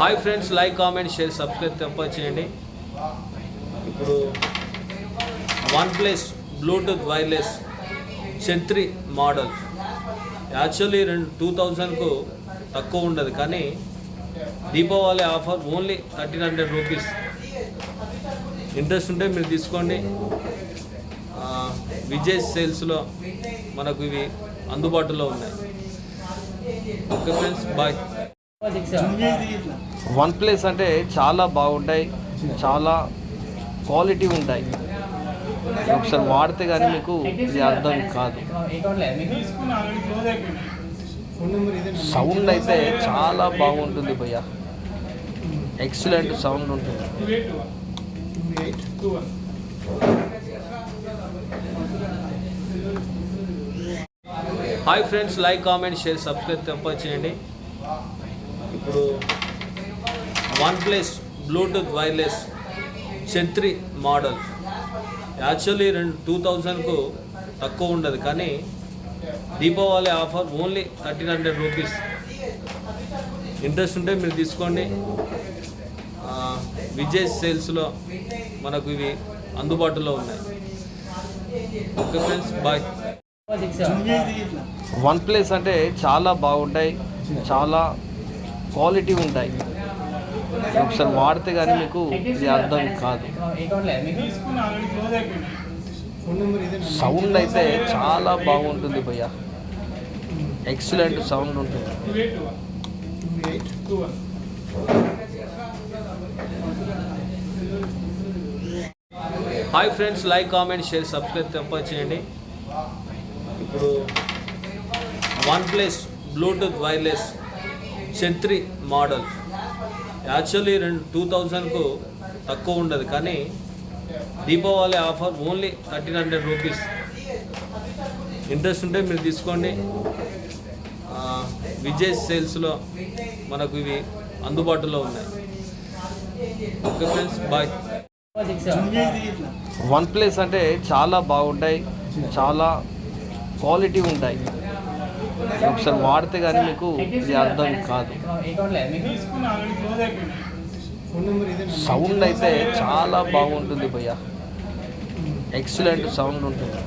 Hi friends like comment share subscribe తప్ప చేయండి. ఇప్పుడు వన్ ప్లస్ బ్లూటూత్ వైర్లెస్ ఛత్రి మోడల్. యాక్చువల్లీ రెండు టూ థౌజండ్కు తక్కువ ఉండదు కానీ Deepavali offer only thirteen hundred rupees. Interest ఉంటే మీరు తీసుకోండి. విజయ్ సేల్స్లో మనకు ఇవి అందుబాటులో ఉన్నాయి. Okay friends bye. One plus అంటే చాలా బాగుంటాయి చాలా క్వాలిటీ ఉంటాయి. ఒకసారి వాడితే కానీ మీకు ఇది అర్థం కాదు. సౌండ్ అయితే చాలా బాగుంటుంది భయ్య. ఎక్సలెంట్ సౌండ్ ఉంటుంది. Hi friends like comment share subscribe తప్ప చేయండి. ఇప్పుడు వన్ ప్లస్ బ్లూటూత్ వైర్లెస్ ఛత్రి మోడల్ యాక్చువల్లీ రెండు టూ థౌజండ్కు తక్కువ ఉండదు కానీ Deepavali offer only thirteen hundred rupees interest ఉంటే మీరు తీసుకోండి. ఆ, విజయ్ సేల్స్లో మనకు ఇవి అందుబాటులో ఉన్నాయి. Okay friends bye one plus అంటే చాలా బాగుంటాయి. చాలా క్వాలిటీ ఉంటాయి. ఒకసారి వాడితే కానీ మీకు ఇది అర్థం కాదు. సౌండ్ అయితే చాలా బాగుంటుంది భయ్య. ఎక్సలెంట్ సౌండ్ ఉంటుంది. Hi friends like comment share subscribe తప్ప చేయండి. ఇప్పుడు వన్ ప్లస్ బ్లూటూత్ వైర్లెస్ ఛత్రి మోడల్ యాక్చువల్లీ రెండు టూ థౌజండ్కు తక్కువ ఉండదు కానీ Deepavali offer only thirteen hundred rupees. Interest ఉంటే మీరు తీసుకోండి. విజయ్ సేల్స్లో మనకు ఇవి అందుబాటులో ఉన్నాయి. Okay friends bye. One place అంటే చాలా బాగుంటాయి చాలా క్వాలిటీ ఉంటాయి. ఒకసారి వాడితే కానీ మీకు ఇది అర్థం కాదు. సౌండ్ అయితే చాలా బాగుంటుంది భయ్య. ఎక్సలెంట్ సౌండ్ ఉంటుంది.